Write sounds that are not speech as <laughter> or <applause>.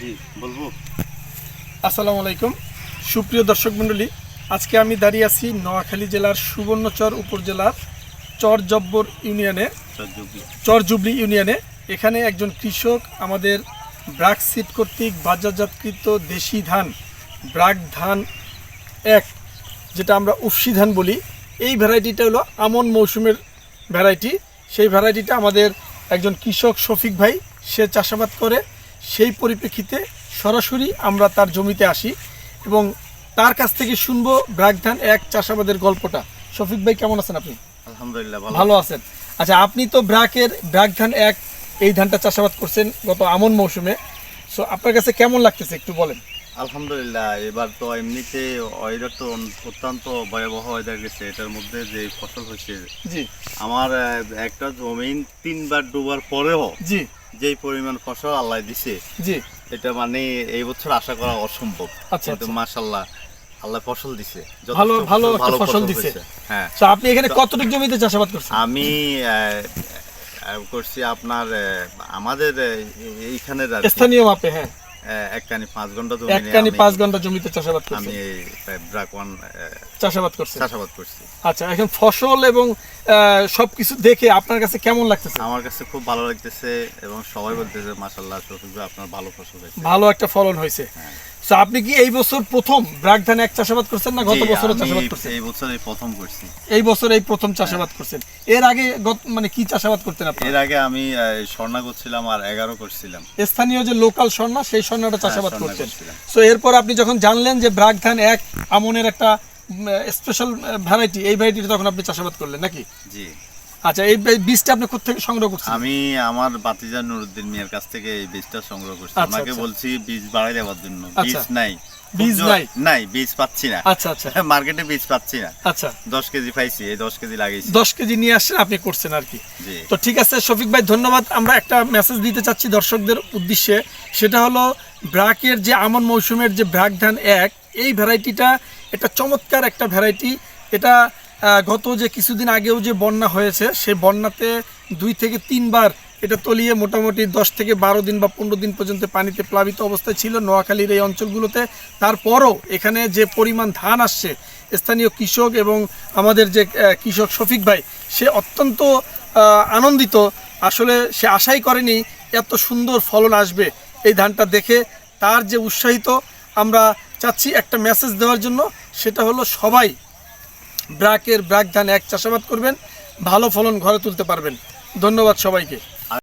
জি বলব। আসসালামু আলাইকুম। সুপ্রিয় দর্শক মণ্ডলী আজকে আমি দাঁড়িয়ে আছি নোয়াখালী জেলার সুবর্ণচর উপজেলার চর জব্বর ইউনিয়নে। চর জুবলি ইউনিয়নে। এখানে একজন কৃষক আমাদের ব্রাক সিট কর্তৃক বাজারজাতকৃত দেশি ধান ব্রাক ধান এক যেটা আমরা উফসি ধান বলি। এই ভ্যারাইটিটা হলো আমন মৌসুমের ভ্যারাইটি। সেই ভ্যারাইটিটা আমাদের একজন কৃষক শফিক ভাই সে চাষাবাদ করে। সেই পরিপ্রেক্ষিতে সরাসরি আমরা তার জমিতে আসি এবং তার কাছ থেকে শুনব ব্রাক ধান এক চাষাবাদের গল্পটা। শফিক ভাই কেমন আছেন আপনি? আলহামদুলিল্লাহ ভালো। ভালো আছেন। আচ্ছা আপনি তো ব্রাকের ব্রাক ধান এক এই ধানটা চাষাবাদ করছেন গত আমন মৌসুমে। সো আপনার কাছে কেমন লাগতেছে একটু বলেন। আলহামদুলিল্লাহ এবার তো এমনিতে ওয়েদার তো অত্যন্ত ভয়াবহ ওয়েদার গেছে। এটার মধ্যে যে ফসল হয়েছে জি। আমার একটা জমিন তিনবার ডুবার পরেও জি। যেই পরিমাণ ফসল আল্লাহ দিছে জি। এটা মানে এই বছর আশা করা অসম্ভব। আচ্ছা, কিন্তু মাশাআল্লাহ মাশাল্লাহ আল্লাহ ফসল দিছে ভালো ভালো ভালো ফসল- দিছে। হ্যাঁ। তো আপনি এখানে কতটুকু জমিতে চাষাবাদ করছেন? আমি করছি আপনার আমাদের এইখানে এইখানের স্থানীয় মাপে হ্যাঁ। আহ, এক পাঁচ ঘণ্টা জমি কানি পাঁচ ঘণ্টা জমিতে চাষাবাদ আমি করছেন এই ব্রাক ওয়ান চাষাবাদ করছি চাষাবাদ করছি। আচ্ছা এখন ফসল এবং আহ, সবকিছু দেখে আপনার কাছে কেমন লাগতেছে? আমার কাছে খুব ভালো লাগতেছে এবং সবাই বলতেছে মাশাল্লাহ শফিক আপনার ভালো ফসল হয়েছে। ভালো একটা ফলন হয়েছে। হ্যাঁ। আপনি কি এই বছর প্রথম ব্রাক ধান এক চাষাবাদ করছেন না গত বছরও চাষাবাদ করছেন? এই বছর এই প্রথম করছি। এই বছর এই প্রথম চাষাবাদ করছেন। এর আগে মানে কি চাষাবাদ করতেন আপনি? এর আগে আমি স্বর্ণা করছিলাম আর এগারো করছিলাম। স্থানীয় যে লোকাল স্বর্ণা সেই স্বর্ণাটা চাষাবাদ স্বর্ণা করতেন। সো এরপর আপনি যখন জানলেন যে ব্রাক ধান এক আমনের একটা স্পেশাল ভ্যারাইটি এই ভ্যারাইটিটা তখন আপনি চাষাবাদ করলেন নাকি? জি। আচ্ছা এই বীজটা আপনি কোথেকে সংগ্রহ করছেন? আমি আমার বাতিজা নুরুদ্দিন মিয়ার কাছ থেকে এই বীজটা সংগ্রহ করছি। আচ্ছা, ওনাকে আচ্ছা। বলছি বীজ বাড়াই দেওয়ার জন্য। আচ্ছা। বীজ নাই। বীজ নাই? নাই বীজ পাচ্ছি না। আচ্ছা আচ্ছা। <laughs> মার্কেটে বীজ পাচ্ছি না। আচ্ছা। দশ কেজি পাইছি এই দশ কেজি লাগাইছি। দশ কেজি নিয়ে আসছেন আপনি করছেন আর কি। তো ঠিক আছে শফিক ভাই ধন্যবাদ। আমরা একটা মেসেজ দিতে চাচ্ছি দর্শকদের উদ্দেশ্যে। সেটা হলো ব্রাকের যে আমন মৌসুমের যে ব্রাক ধান এক এই ভ্যারাইটিটা এটা চমৎকার একটা ভ্যারাইটি এটা গত যে কিছুদিন আগেও যে বন্যা হয়েছে, সেই বন্যাতে দুই থেকে তিনবার এটা তলিয়ে মোটামুটি দশ থেকে বারো দিন বা পনেরো দিন পর্যন্ত পানিতে প্লাবিত অবস্থায় ছিল নোয়াখালীর এই অঞ্চলগুলোতে। তারপরও এখানে যে পরিমাণ ধান আসছে, স্থানীয় কৃষক এবং আমাদের যে কৃষক শফিক ভাই, সে অত্যন্ত আনন্দিত। আসলে সে আশাই করেনি এত সুন্দর ফলন আসবে এই ধানটা দেখে। তার যে উৎসাহিত, আমরা চাচ্ছি একটা মেসেজ দেওয়ার জন্য, সেটা হলো সবাই ব্রাকের ব্রাক ধান এক চাষাবাদ করবেন ভালো ফলন ঘরে তুলতে পারবেন। ধন্যবাদ সবাইকে।